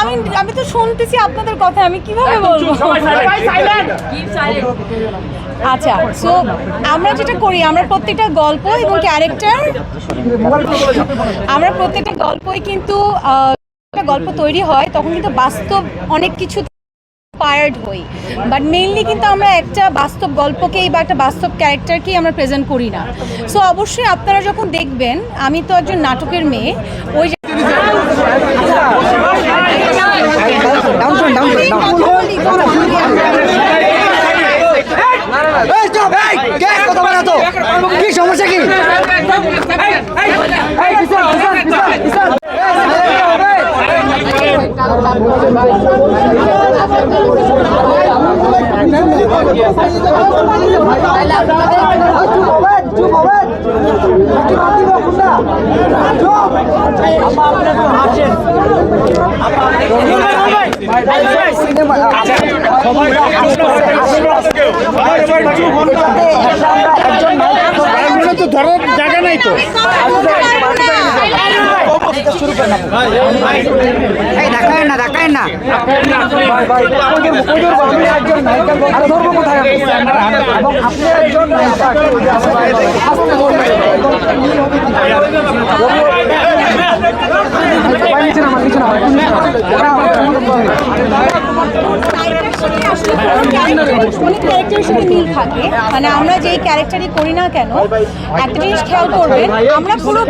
আমি আমি তো শুনতেছি আপনাদের কথা আমি কীভাবে বলব? আচ্ছা সো আমরা যেটা করি আমরা প্রত্যেকটা গল্প এবং ক্যারেক্টার আমরা প্রত্যেকটা গল্পই কিন্তু একটা গল্প তৈরি হয় তখন কিন্তু বাস্তব অনেক কিছু ইন্সপায়ার্ড হই বাট মেইনলি কিন্তু আমরা একটা বাস্তব গল্পকেই বা একটা বাস্তব ক্যারেক্টারকেই আমরা প্রেজেন্ট করি না সো অবশ্যই আপনারা যখন দেখবেন আমি তো একজন নাটকের মেয়ে ওই যে সমস্যা কি এই, পিছন, তো ধরার জায়গা নাই তো এই, দেখায়েন না, দেখায়েন না। মিল থাকে মানে আমরা যেই ক্যারেক্টারই করি না কেন একটা জিনিস খেয়াল করবেন আমরা পুরো